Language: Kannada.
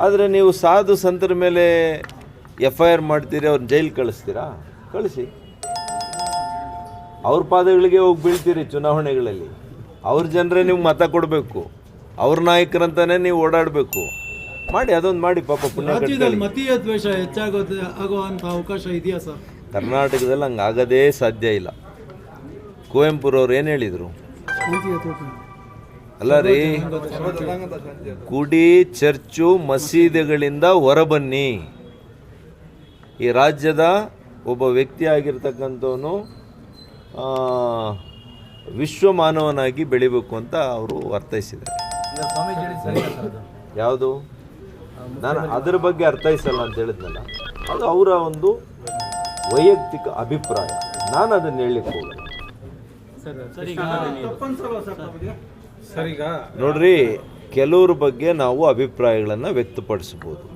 ಆದರೆ ನೀವು ಸಾಧು ಸಂತರ ಮೇಲೆ ಎಫ್ ಐ ಆರ್ ಮಾಡ್ತೀರಿ ಅವ್ರನ್ನ ಜೈಲ್ ಕಳಿಸ್ತೀರಾ? ಕಳಿಸಿ. ಅವ್ರ ಪಾದಗಳಿಗೆ ಹೋಗಿ ಬೀಳ್ತೀರಿ ಚುನಾವಣೆಗಳಲ್ಲಿ. ಅವ್ರ ಜನರೇ ನೀವು ಮತ ಕೊಡಬೇಕು. ಅವ್ರ ನಾಯಕರಂತಾನೆ ನೀವು ಓಡಾಡಬೇಕು. ಮಾಡಿ ಅದೊಂದು ಮಾಡಿ ಪಾಪ ಮತೀಯ ದ್ವೇಷ ಹೆಚ್ಚಾಗೋದು ಆಗುವಂಥ ಅವಕಾಶ ಇದೆಯಾ ಸರ್? ಕರ್ನಾಟಕದಲ್ಲಿ ಹಂಗಾಗದೇ ಸಾಧ್ಯ ಇಲ್ಲ. ಕುವೆಂಪುರವ್ರು ಏನು ಹೇಳಿದರು? ಅಲ್ಲ ರೀ. ಕುಡಿ, ಚರ್ಚು, ಮಸೀದಿಗಳಿಂದ ಹೊರಬನ್ನಿ. ಈ ರಾಜ್ಯದ ಒಬ್ಬ ವ್ಯಕ್ತಿ ಆಗಿರ್ತಕ್ಕಂಥವನು ವಿಶ್ವ ಮಾನವನಾಗಿ ಬೆಳಿಬೇಕು ಅಂತ ಅವರು ಅರ್ಥೈಸಿದ್ದಾರೆ. ಯಾವುದು? ನಾನು ಅದರ ಬಗ್ಗೆ ಅರ್ಥೈಸಲ್ಲ ಅಂತ ಹೇಳಿದ್ನಲ್ಲ. ಅದು ಅವರ ಒಂದು ವೈಯಕ್ತಿಕ ಅಭಿಪ್ರಾಯ. ನಾನು ಅದನ್ನು ಹೇಳಲಿಕ್ಕೆ ಹೋಗಲ್ಲ. ನೋಡ್ರಿ ಕೆಲವ್ರ ಬಗ್ಗೆ ನಾವು ಅಭಿಪ್ರಾಯಗಳನ್ನು ವ್ಯಕ್ತಪಡಿಸ್ಬೋದು